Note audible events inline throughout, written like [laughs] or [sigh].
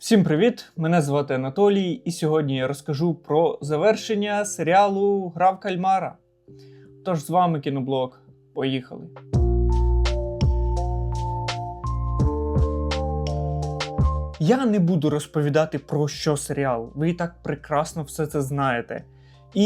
Всім привіт! Мене звати Анатолій, і сьогодні я розкажу про завершення серіалу Гра в Кальмара. Тож з вами кіноблог. Поїхали! Я не буду розповідати про що серіал. Ви і так прекрасно все це знаєте. І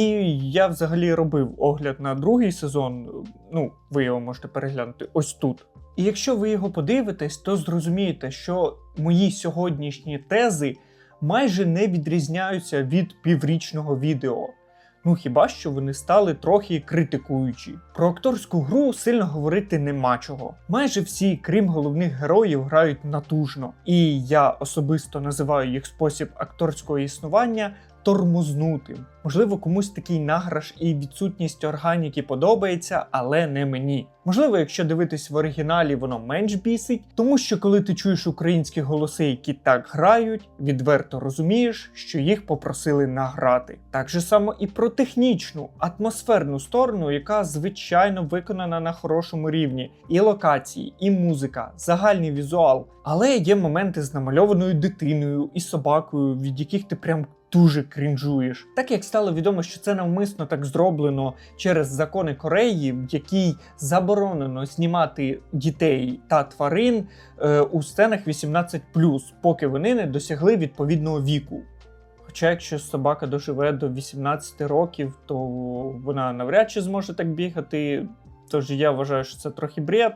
я взагалі робив огляд на другий сезон. Ну, ви його можете переглянути ось тут. І якщо ви його подивитесь, то зрозумієте, що мої сьогоднішні тези майже не відрізняються від піврічного відео. Ну хіба що вони стали трохи критикуючі. Про акторську гру сильно говорити нема чого. Майже всі, крім головних героїв, грають натужно, і я особисто називаю їх спосіб акторського існування тормознутим. Можливо, комусь такий награш і відсутність органіки подобається, але не мені. Можливо, якщо дивитись в оригіналі, воно менш бісить, тому що коли ти чуєш українські голоси, які так грають, відверто розумієш, що їх попросили награти. Так же само і про технічну, атмосферну сторону, яка звичайно виконана на хорошому рівні, і локації, і музика, загальний візуал. Але є моменти з намальованою дитиною і собакою, від яких ти прям дуже крінжуєш. Так як стало відомо, що це навмисно так зроблено через закони Кореї, в якій заборонено знімати дітей та тварин е, у сценах 18+, поки вони не досягли відповідного віку. Хоча, якщо собака доживе до 18 років, то вона навряд чи зможе так бігати. Тож я вважаю, що це трохи бред.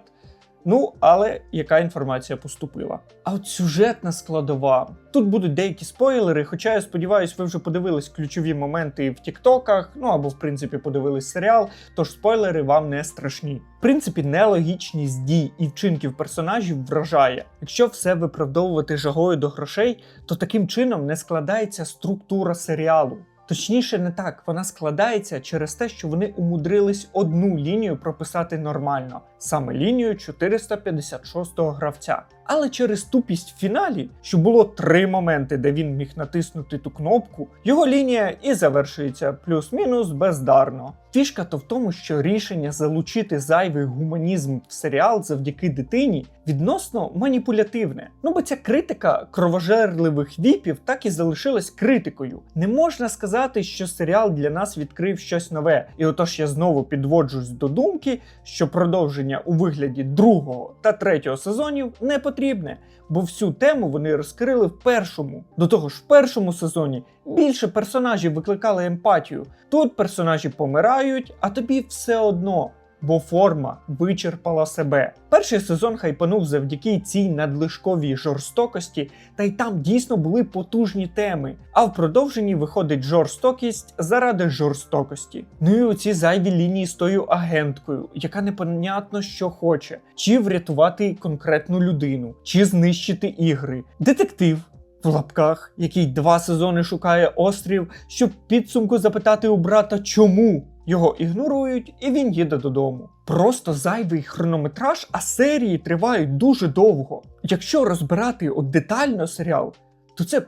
Ну, але яка інформація поступила? А от сюжетна складова. Тут будуть деякі спойлери, хоча я сподіваюся, ви вже подивились ключові моменти в Тіктоках, ну або в принципі подивились серіал, тож спойлери вам не страшні. В принципі, нелогічність дій і вчинків персонажів вражає. Якщо все виправдовувати жагою до грошей, то таким чином не складається структура серіалу. Точніше, не так, вона складається через те, що вони умудрились одну лінію прописати нормально, саме лінію 456-го гравця. Але через тупість в фіналі, що було три моменти, де він міг натиснути ту кнопку, його лінія і завершується плюс-мінус бездарно. Фішка то в тому, що рішення залучити зайвий гуманізм в серіал завдяки дитині відносно маніпулятивне. Ну бо ця критика кровожерливих віпів так і залишилась критикою. Не можна сказати, що серіал для нас відкрив щось нове. І отож я знову підводжусь до думки, що продовження у вигляді другого та третього сезонів не потрібне, бо всю тему вони розкрили в першому. До того ж, в першому сезоні більше персонажів викликали емпатію. Тут персонажі помирають, а тобі все одно. Бо форма вичерпала себе. Перший сезон хайпанув завдяки цій надлишковій жорстокості, та й там дійсно були потужні теми. А в продовженні виходить жорстокість заради жорстокості. Ну і оці зайві лінії з тою агенткою, яка непонятно що хоче: чи врятувати конкретну людину, чи знищити ігри. Детектив. В лапках, який два сезони шукає острів, щоб підсумку запитати у брата, чому його ігнорують, і він їде додому. Просто зайвий хронометраж, а серії тривають дуже довго. Якщо розбирати от детально серіал, то це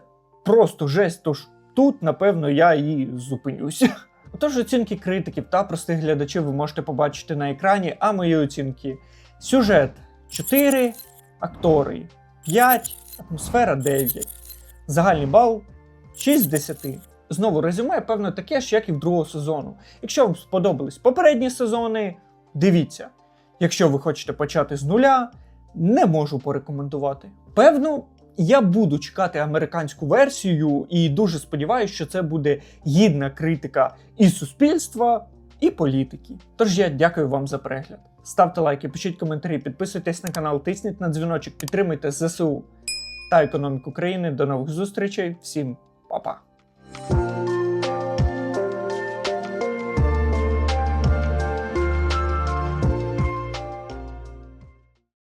просто жесть. Тож тут, напевно, я і зупинюся. [laughs] Отож, оцінки критиків та простих глядачів ви можете побачити на екрані, а мої оцінки: сюжет 4, актори 5, атмосфера 9. Загальний бал 6 з 10. Знову резюме, певно, таке ж, як і в другого сезону. Якщо вам сподобались попередні сезони, дивіться. Якщо ви хочете почати з нуля, не можу порекомендувати. Певно, я буду чекати американську версію і дуже сподіваюся, що це буде гідна критика і суспільства, і політики. Тож я дякую вам за перегляд. Ставте лайки, пишіть коментарі, підписуйтесь на канал, тисніть на дзвіночок, підтримуйте ЗСУ та економіку країни. До нових зустрічей. Всім па-па!